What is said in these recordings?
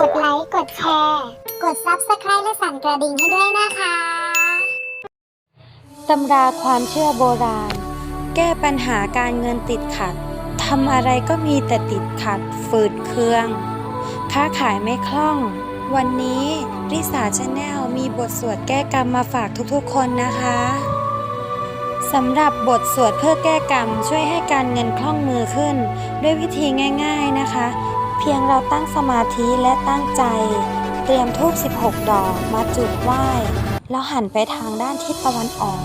กดไลค์ กดแชร์ กด Subscribe และสั่นกระดิ่งให้ด้วยนะคะ ตำราความเชื่อโบราณ แก้ปัญหาการเงินติดขัด ทำอะไรก็มีแต่ติดขัด ฝืดเคือง ค้าขายไม่คล่อง วันนี้ริสาชาแนลมีบทสวดแก้กรรมมาฝากทุกๆคนนะคะสำหรับบทสวดเพื่อแก้กรรมช่วยให้การเงินคล่องมือขึ้น ด้วยวิธีง่าย ๆนะคะ เพียงเราตั้งสมาธิและตั้งใจ เตรียมทูบ16 ดอกมาจุดไหว้ แล้วหันไปทางด้านทิศตะวันออก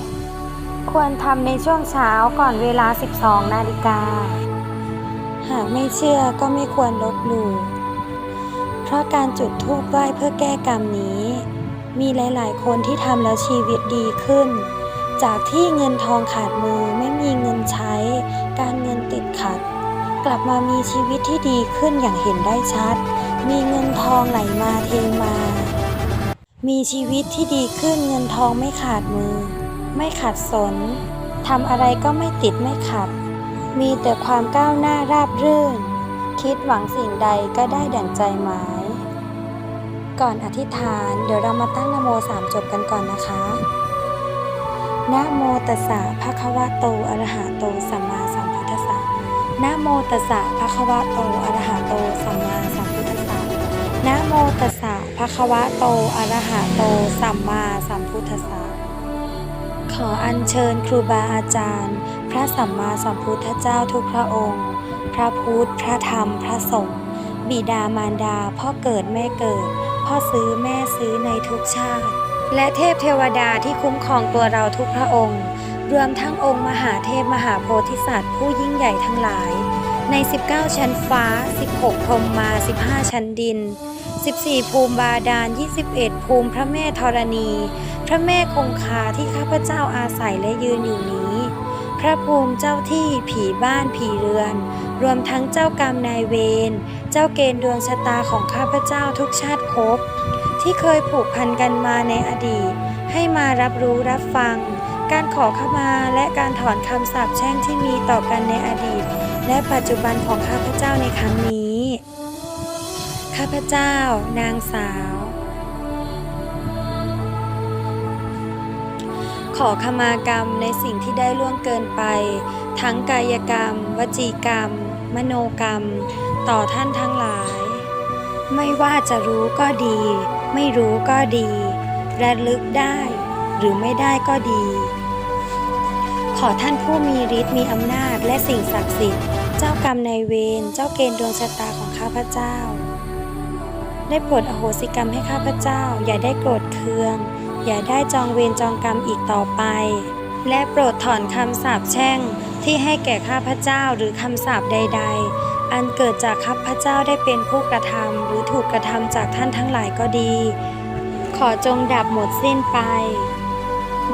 ควรทำในช่วงเช้าก่อนเวลา 12 นาฬิกา หากไม่เชื่อก็ไม่ควรลบหลู่เพราะการจุดธูปไหว้เพื่อแก้กรรมนี้ มีหลายๆ คนที่ทำแล้วชีวิตดีขึ้น จากที่เงินทองขาดมือไม่มีเงินใช้ การเงินติดขัด กลับมามีชีวิตที่ดีขึ้นอย่างเห็นได้ชัด มีเงินทองไหลมาเทมา มีชีวิตที่ดีขึ้นเงินทองไม่ขาดมือ ไม่ขัดสนทำอะไรก็ไม่ติดไม่ขัด มีแต่ความก้าวหน้าราบรื่น คิดหวังสิ่งใดก็ได้ดั่งใจหมาย ก่อนอธิษฐานเดี๋ยวเรามาตั้งนโมสามจบกันก่อนนะคะนะโมตัสสะภะคะวะโตอะระหะโตสัมมาสัม นะโมตัสสะภะคะวะโตอะระหะโตสัมมาสัมพุทธัสสะนะโมตัสสะภะคะวะโตอะระหะโตสัมมาสัมพุทธัสสะขออัญเชิญครูบาอาจารย์ พระสัมมาสัมพุทธเจ้าทุกพระองค์ พระพุทธ พระธรรม พระสงฆ์ บิดามารดา พ่อเกิดแม่เกิด พ่อซื้อแม่ซื้อในทุกชาติ และเทพเทวดาที่คุ้มครองตัวเราทุกพระองค์ รวมทั้งองค์มหาเทพมหาโพธิสัตว์ ผู้ยิ่งใหญ่ทั้งหลาย ใน 19 ชั้นฟ้า 16พรมมา 15 ชั้นดิน 14 ภูมิบาดาล 21 ภูมิพระแม่ธรณี พระแม่คงคาที่ข้าพเจ้าอาศัยและยืนอยู่นี้ พระภูมิเจ้าที่ผีบ้านผีเรือน รวมทั้งเจ้ากรรมนายเวร เจ้าเกณฑ์ดวงชะตาของข้าพเจ้าทุกชาติภพที่เคยผูกพันกันมาในอดีต ให้มารับรู้รับฟัง การขอขมาและการถอนคำสาปแช่งที่มีต่อกันในอดีต และปัจจุบันของข้าพเจ้าในครั้งนี้ ข้าพเจ้า นางสาว ขอขมากรรมในสิ่งที่ได้ล่วงเกินไป ทั้งกายกรรม วจีกรรม มโนกรรม ต่อท่านทั้งหลาย ไม่ว่าจะรู้ก็ดี ไม่รู้ก็ดีระลึกได้หรือไม่ได้ก็ดี อท่านผู้มีฤทธิ์มีอำนาจและสิ่งศักดิ์สิทธิ์ เจ้ากรรมนายเวร เจ้าเกณฑ์ดวงชะตาของข้าพเจ้า ได้โปรดอโหสิกรรมให้ข้าพเจ้า อย่าได้โกรธเคือง อย่าได้จองเวรจองกรรมอีกต่อไป และโปรดถอนคำสาปแช่งที่ให้แก่ข้าพเจ้าหรือคำสาปใด ๆ อันเกิดจากข้าพเจ้าได้เป็นผู้กระทำหรือถูกกระทำจากท่านทั้งหลายก็ดี ขอจงดับหมดสิ้นไป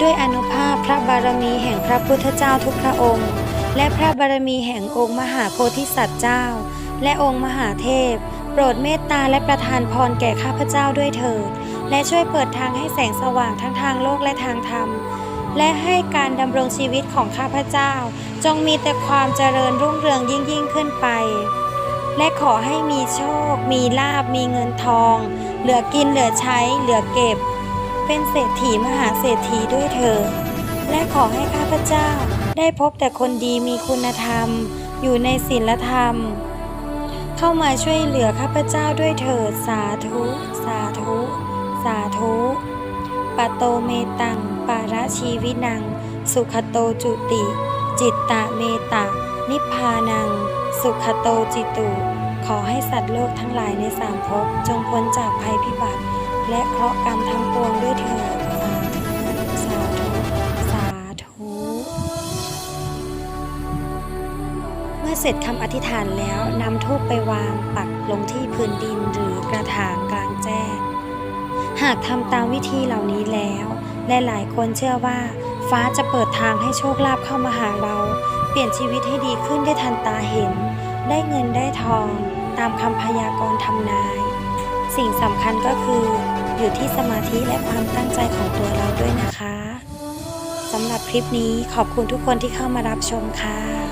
ด้วยอนุภาพพระารมีแห่งพระพุทธเจ้าทุกพระองค์ และพระบารมีแห่งองค์มหาโพธิสัตว์เจ้า และองค์มหาเทพ โปรดเมตตาและประทานพรแก่ข้าพเจ้าด้วยเถิด และช่วยเปิดทางให้แสงสว่างทั้งทางโลกและทางธรรม และให้การดำรงชีวิตของข้าพเจ้า จงมีแต่ความเจริญรุ่งเรืองยิ่งยิ่งขึ้นไป และขอให้มีโชค มีลาบมีเงินทอง เหลือกินเหลือใช้ เหลือเก็บ เป็นเศรษฐีมหาเศรษฐีด้วยเถิด และขอให้ข้าพเจ้า ได้พบแต่คนดีมีคุณธรรม อยู่ในศีลธรรม เข้ามาช่วยเหลือข้าพเจ้าด้วยเถิดสาธุ สาธุ สาธุปะโตเมตังปาระชีวินัง สุขโตจุติ จิตตะเมตะ นิพพานัง สุขโตจิตุ ขอให้สัตว์โลกทั้งหลายในสามภพจงพ้นจากภัยพิบัติ และเคราะห์กรรมทั้งปวง เสร็จคำอธิษฐานแล้วนำทูปไปวางปักลงที่พื้นดินหรือกระถางกลางแจ้ง หากทำตามวิธีเหล่านี้แล้วและหลายคนเชื่อว่าฟ้าจะเปิดทางให้โชคลาภเข้ามาหาเรา เปลี่ยนชีวิตให้ดีขึ้นได้ทันตาเห็น ได้เงินได้ทองตามคำพยากรณ์ทำนาย สิ่งสำคัญก็คือ อยู่ที่สมาธิและความตั้งใจของตัวเราด้วยนะคะสำหรับคลิปนี้ขอบคุณทุกคนที่เข้ามารับชมค่ะ